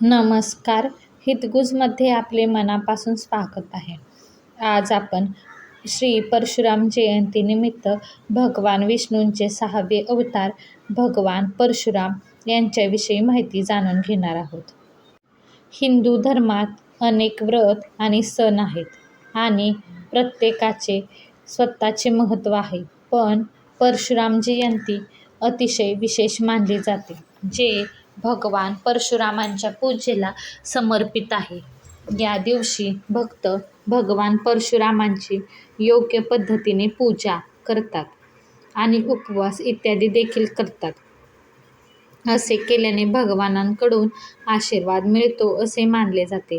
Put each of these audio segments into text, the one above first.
नमस्कार. हितगुजमध्ये आपले मनापासून स्वागत आहे. आज आपण श्री परशुराम जयंतीनिमित्त भगवान विष्णूंचे सहावे अवतार भगवान परशुराम यांच्याविषयी माहिती जाणून घेणार आहोत. हिंदू धर्मात अनेक व्रत आणि सण आहेत आणि प्रत्येकाचे स्वतःचे महत्त्व आहे. पण परशुराम जयंती अतिशय विशेष मानली जाते जे भगवान परशुरामांच्या पूजेला समर्पित आहे. या दिवशी भक्त भगवान परशुरामांची योग्य पद्धतीने पूजा करतात आणि उपवास इत्यादी देखील करतात. असे केल्याने भगवानांकडून आशीर्वाद मिळतो असे मानले जाते.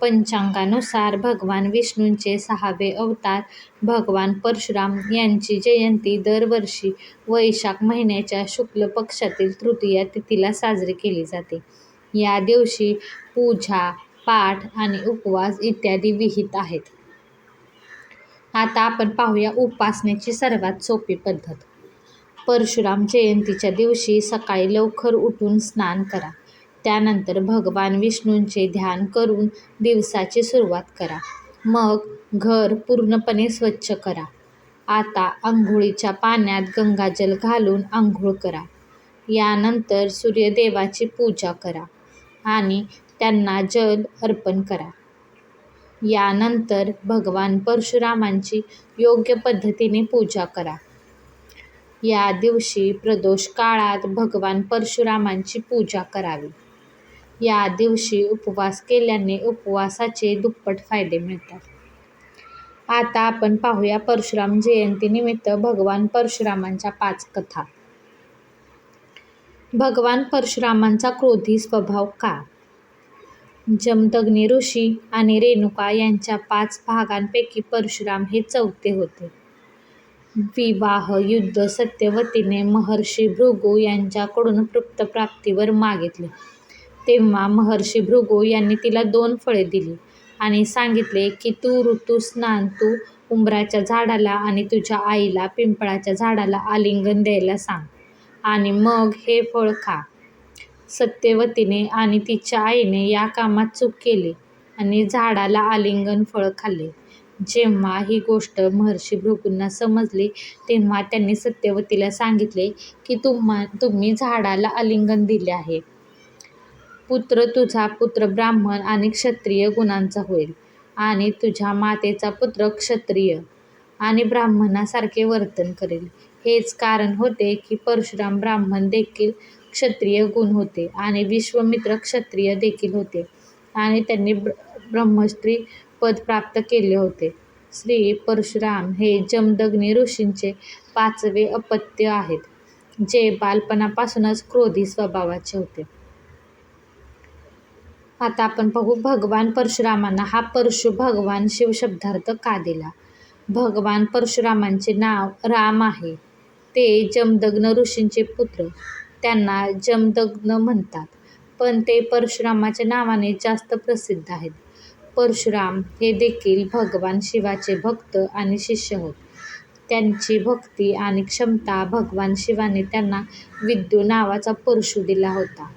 पंचांगानुसार भगवान विष्णूंचे सहावे अवतार भगवान परशुराम यांची जयंती दरवर्षी वैशाख महिन्याच्या शुक्ल पक्षातील तृतीया तिथीला साजरी केली जाते. या दिवशी पूजा पाठ आणि उपवास इत्यादी विहित आहेत. आता आपण पाहूया उपासनेची सर्वात सोपी पद्धत. परशुराम जयंतीच्या दिवशी सकाळी लवकर उठून स्नान करा. त्यानंतर भगवान विष्णूंचे ध्यान करून दिवसाची सुरुवात करा. मग घर पूर्णपणे स्वच्छ करा. आता आंघोळीच्या पाण्यात गंगाजल घालून आंघोळ करा. यानंतर सूर्यदेवाची पूजा करा आणि त्यांना जल अर्पण करा. यानंतर भगवान परशुरामांची योग्य पद्धतीने पूजा करा. या दिवशी प्रदोष काळात भगवान परशुरामांची पूजा करावी. या दिवशी उपवास केल्याने उपवासाचे दुप्पट फायदे मिळतात. आता आपण पाहूया परशुराम जयंतीनिमित्त भगवान परशुरामांच्या पाच कथा. भगवान परशुरामांचा क्रोधी स्वभाव का? जमदग्नी ऋषी आणि रेणुका यांच्या पाच भागांपैकी परशुराम हे चौथे होते. विवाह युद्ध सत्यवतीने महर्षी भृगू यांच्याकडून प्राप्तीवर मागितले. तेव्हा महर्षी भृगू यांनी तिला दोन फळे दिली आणि सांगितले की तू ऋतू स्नान तू उंबराच्या झाडाला आणि तुझ्या आईला पिंपळाच्या झाडाला आलिंगन द्यायला सांग आणि मग हे फळ खा. सत्यवतीने आणि तिच्या आईने या कामात चूक केली आणि झाडाला आलिंगन फळ खाल्ले. जेव्हा ही गोष्ट महर्षी भृगूंना समजली तेव्हा त्यांनी सत्यवतीला सांगितले की तुम्हा तुम्ही झाडाला आलिंगन दिले आहे. पुत्र तुझा पुत्र ब्राह्मण आणि क्षत्रिय गुणांचा होईल. आणि तुझ्या मातेचा पुत्र क्षत्रिय आणि ब्राह्मणासारखे वर्तन करेल. हेच कारण होते की परशुराम ब्राह्मण देखील क्षत्रिय गुण होते आणि विश्वामित्र क्षत्रिय देखील होते. आणि त्यांनी ब्रह्मश्री पद प्राप्त केले होते. श्री परशुराम हे जमदग्नी ऋषींचे पाचवे अपत्य आहेत जे बालपणापासूनच क्रोधी स्वभावाचे होते. आता आपण बघू भगवान परशुरामांना. हा परशु भगवान शिव शब्दार्थ का दिला? भगवान परशुरामांचे नाव राम आहे. ते जमदग्न ऋषींचे पुत्र. त्यांना जमदग्न म्हणतात. पण ते परशुरामाच्या नावाने जास्त प्रसिद्ध आहेत. परशुराम हे देखील भगवान शिवाचे भक्त आणि शिष्य होत. त्यांची भक्ती आणि क्षमता भगवान शिवाने त्यांना विद्यू नावाचा परशु दिला होता.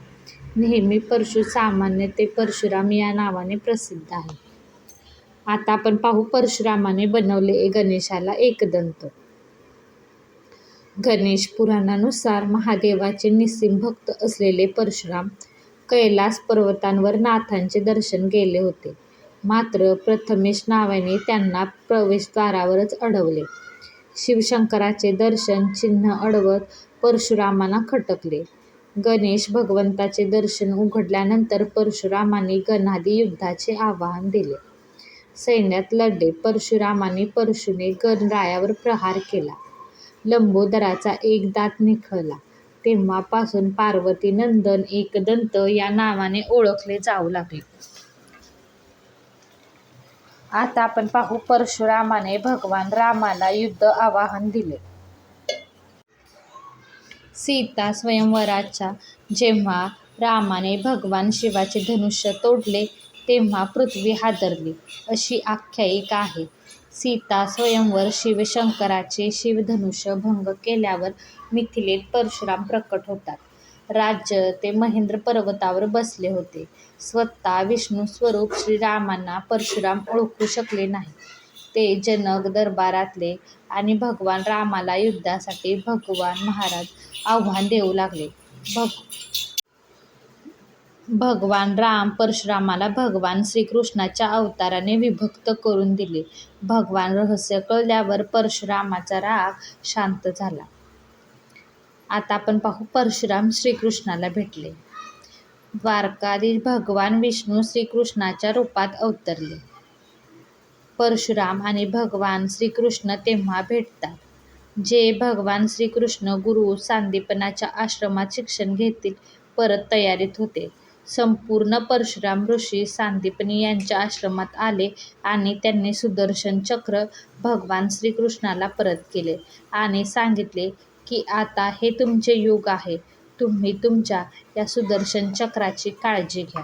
नेहमी परशु सामान्य ते परशुराम या नावाने प्रसिद्ध आहे. आता आपण पाहू परशुरामाने बनवले गणेशाला एकदंत. गणेश पुराणानुसार महादेवाचे निस्सिम भक्त असलेले परशुराम कैलास पर्वतांवर नाथांचे दर्शन गेले होते. मात्र प्रथमेश नावाने त्यांना प्रवेशद्वारावरच अडवले. शिवशंकराचे दर्शन चिन्ह अडवत परशुरामांना खटकले. गणेश भगवंताचे दर्शन उघडल्यानंतर परशुरामांनी गणादी युद्धाचे आवाहन दिले. सैन्यात लढले. परशुरामांनी परशुने गणरायावर प्रहार केला. लंबोदराचा एक दात निखळला. तेव्हापासून पार्वती नंदन एकदंत या नावाने ओळखले जाऊ लागले. आता आपण पाहू परशुरामाने भगवान रामाला युद्ध आवाहन दिले. सीता स्वयंवराच्या जेव्हा रामाने भगवान शिवाचे धनुष्य तोडले तेव्हा पृथ्वी हादरली अशी आख्यायिका आहे सीता स्वयंवर शिवशंकराचे शिवधनुष्य भंग केल्यावर मिथिलेत परशुराम प्रकट होतात राज्य ते महेंद्र पर्वतावर बसले होते. स्वतः विष्णू स्वरूप श्रीरामांना परशुराम ओळखू शकले नाही. ते जनक दरबारातले आणि भगवान रामाला युद्धासाठी भगवान महाराज आव्हान देऊ लागले. भगवान राम परशुरामाला भगवान श्रीकृष्णाच्या अवताराने विभक्त करून दिले. भगवान रहस्य कळल्यावर परशुरामाचा राग शांत झाला. आता आपण पाहू परशुराम श्रीकृष्णाला भेटले. द्वारकाधीश भगवान विष्णू श्रीकृष्णाच्या रूपात अवतरले. परशुराम आणि भगवान श्रीकृष्ण तेव्हा भेटतात. जे भगवान श्रीकृष्ण गुरु सांदीपनाच्या आश्रमात शिक्षण घेतील परत तयारीत होते. संपूर्ण परशुराम ऋषी सांदीपनी यांच्या आश्रमात आले आणि त्यांनी सुदर्शन चक्र भगवान श्रीकृष्णाला परत केले आणि सांगितले की आता हे तुमचे युग आहे. तुम्ही तुमच्या या सुदर्शन चक्राची काळजी घ्या.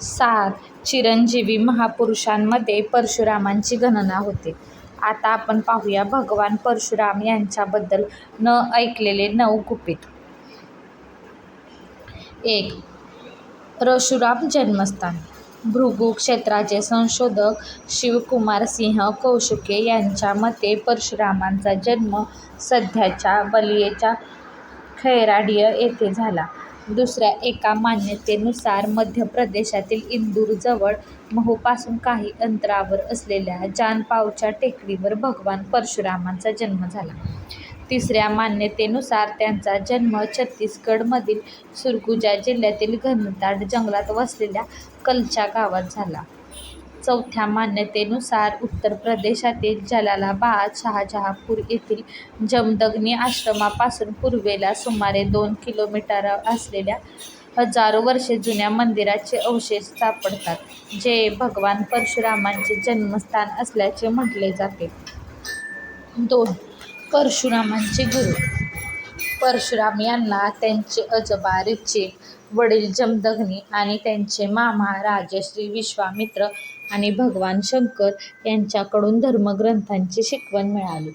सात चिरंजीवी महापुरुषांमध्ये परशुरामांची गणना होते. आता आपण पाहूया भगवान परशुराम यांच्याबद्दल न ऐकलेले नऊ गुपित. एक परशुराम जन्मस्थान भृगु क्षेत्राचे संशोधक शिवकुमार सिंह कौशिके यांच्या मते परशुरामांचा जन्म सध्याच्या बलियेच्या खैराडीय येथे झाला. दुसऱ्या एका मान्यतेनुसार मध्य प्रदेशातील इंदूरजवळ महूपासून काही अंतरावर असलेल्या जानपावच्या टेकडीवर भगवान परशुरामांचा जन्म झाला. तिसऱ्या मान्यतेनुसार त्यांचा जन्म छत्तीसगडमधील सुरगुजा जिल्ह्यातील घनदाट जंगलात वसलेल्या कलच्या गावात झाला. चौथ्या मान्यतेनुसार उत्तर प्रदेशातील जलालाबाद, शहाजहापूर येथील जमदग्नी आश्रमापासून पूर्वेला सुमारे दोन किलोमीटर असलेल्या हजारो वर्षे जुन्या मंदिराचे अवशेष सापडतात, जे भगवान परशुरामांचे जन्मस्थान असल्याचे म्हटले जाते. दोन परशुरामांचे गुरु परशुराम यांना त्यांचे आजोबा वडील जमदग्नी आणि त्यांचे मामा राजश्री विश्वामित्र आणि भगवान शंकर यांच्याकडून धर्मग्रंथांची शिकवण मिळाली.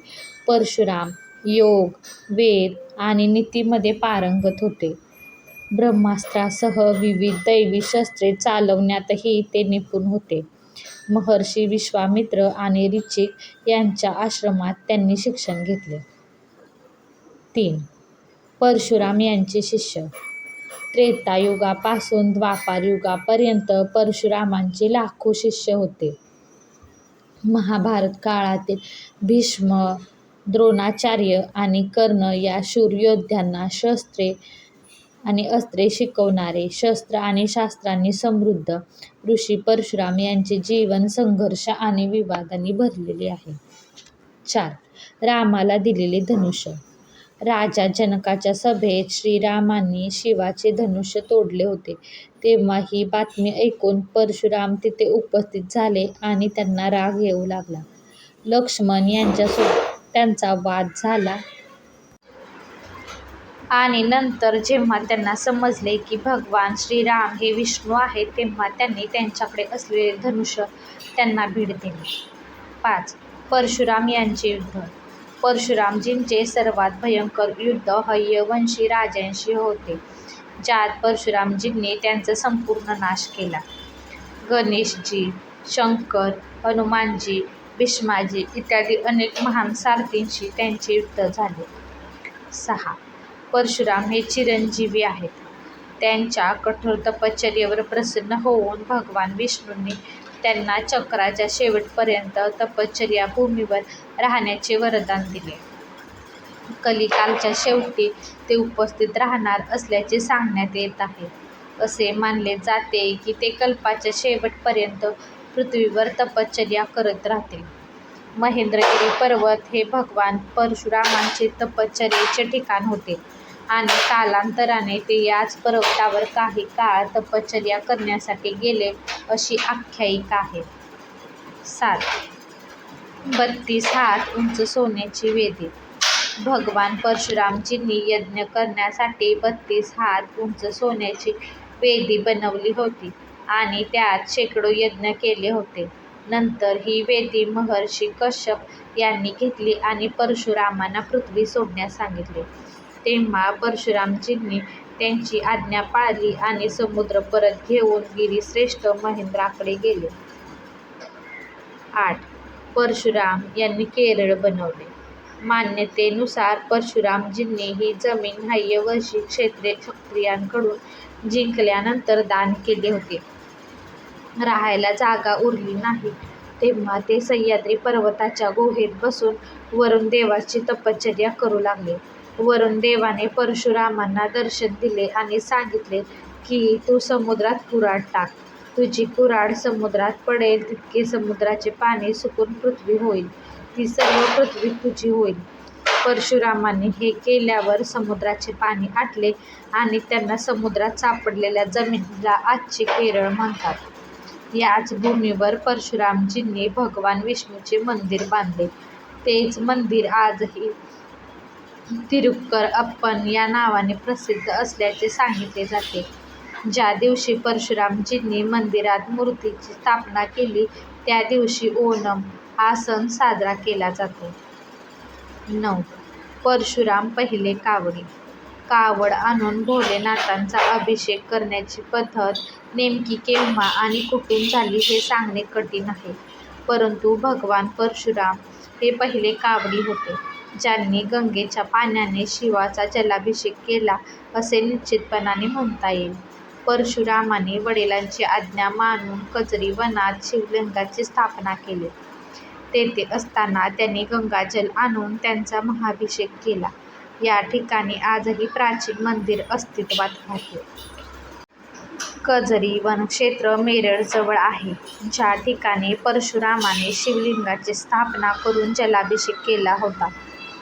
परशुराम योग, वेद आणि नीतीमध्ये पारंगत होते. ब्रह्मास्त्रासह विविध दैवी शस्त्रे चालवण्यातही ते निपुण होते. महर्षी विश्वामित्र आणि ऋचिक यांच्या आश्रमात त्यांनी शिक्षण घेतले. तीन परशुराम यांचे शिष्य त्रेतायुगापासून द्वापारयुगापर्यंत परशुरामांचे लाखो शिष्य होते. महाभारत काळातील भीष्म, द्रोणाचार्य आणि कर्ण या शूर योद्ध्यांना शस्त्रे आणि अस्त्रे शिकवणारे, शस्त्र आणि शास्त्रांनी समृद्ध ऋषी परशुराम यांचे जीवन संघर्ष आणि विवादांनी भरलेले आहे. चार रामाला दिलेले धनुष्य राजा जनकाच्या सभेत श्रीरामांनी शिवाचे धनुष्य तोडले होते तेव्हा ही बातमी ऐकून परशुराम तिथे उपस्थित झाले आणि त्यांना राग येऊ लागला. लक्ष्मण यांच्यासोबत त्यांचा वाद झाला. आणि नंतर जेव्हा त्यांना समजले की भगवान श्रीराम हे विष्णू आहेत तेव्हा त्यांनी त्यांच्याकडे असलेले धनुष्य त्यांना भेट दिले. पाच परशुराम यांचे युद्ध परशुरामजींचे सर्वात भयंकर युद्ध हय्यवंशी राजांशी होते, ज्यात परशुरामजींनी त्यांचा संपूर्ण नाश केला. गणेशजी, शंकर, हनुमानजी, भीष्माजी इत्यादी अनेक महान सारथींशी त्यांचे युद्ध झाले. सहा परशुराम हे चिरंजीवी आहेत. त्यांच्या कठोर तपश्चर्येवर प्रसन्न होऊन भगवान विष्णूंनी त्यांना चक्राच्या शेवटपर्यंत तपश्चर्या भूमीवर राहण्याचे वरदान दिले. कलिकालच्या शेवटी ते उपस्थित राहणार असल्याचे सांगण्यात येत आहे. असे मानले जाते की ते कल्पाच्या शेवटपर्यंत पृथ्वीवर तपश्चर्या करत राहतील. महेंद्रगिरी पर्वत हे भगवान परशुरामांचे तपश्चर्येचे ठिकाण होते आणि कालांतराने ते याच पर्वतावर काही काळ तपश्चर्या करण्यासाठी गेले अशी आख्यायिका आहे. सात बत्तीस हात उंच सोन्याची वेदी भगवान परशुरामजींनी यज्ञ करण्यासाठी बत्तीस हात उंच सोन्याची वेदी बनवली होती आणि त्यात शेकडो यज्ञ केले होते. नंतर ही वेदी महर्षी कश्यप यांनी घेतली आणि परशुरामांना पृथ्वी सोडण्यास सांगितले. तेव्हा परशुरामजींनी त्यांची आज्ञा पाळली आणि समुद्र परत घेऊन गिरीश्रेष्ठ महेंद्राकडे गेले. आठ. परशुराम यांनी केरळ बनवले. मान्यतेनुसार परशुरामजींनी ही जमीन हाय्यवंशी क्षत्रियांकडून जिंकल्यानंतर दान केले होते राहायला जागा उरली नाही तेव्हा ते सह्याद्री पर्वताच्या गुहेत बसून वरुण देवाची तपश्चर्या करू लागले. वरुण देवाने परशुरामांना दर्शन दिले आणि सांगितले की तू समुद्रात कुऱ्हाड टाक. तुझी कुऱ्हाड समुद्रात पडेल तितके समुद्राचे पाणी सुकून पृथ्वी होईल. ती सर्व पृथ्वी तुझी होईल. परशुरामाने हे केल्यावर समुद्राचे पाणी आटले आणि त्यांना समुद्रात सापडलेल्या जमिनीला आजचे केरळ म्हणतात. याच भूमीवर परशुरामजींनी भगवान विष्णूचे मंदिर बांधले. तेच मंदिर आजही तिरुक्कर अप्पन या नावाने प्रसिद्ध असल्याचे सांगितले जाते. ज्या दिवशी परशुरामजींनी मंदिरात मूर्तीची स्थापना केली त्या दिवशी ओणम हा सण साजरा केला जातो. नऊ. परशुराम पहिले कावडी. कावड आणून भोलेनाथांचा अभिषेक करण्याची पद्धत नेमकी केव्हा आणि कुठून झाली हे सांगणे कठीण आहे. परंतु भगवान परशुराम हे पहिले कावडी होते ज्यांनी गंगेच्या पाण्याने शिवाचा जलाभिषेक केला असे निश्चितपणाने म्हणता येईल. परशुरामाने वडिलांची आज्ञा मानून कजरी वनात शिवलिंगाची स्थापना केली. तेथे असताना त्यांनी गंगाजल आणून त्याचा महाभिषेक केला. या ठिकाणी आजही प्राचीन मंदिर अस्तित्वात आहे. कजरी वनक्षेत्र मेरठ जवळ आहे. ज्या ठिकाणी परशुरामाने शिवलिंगाची स्थापना करून जलाभिषेक केला होता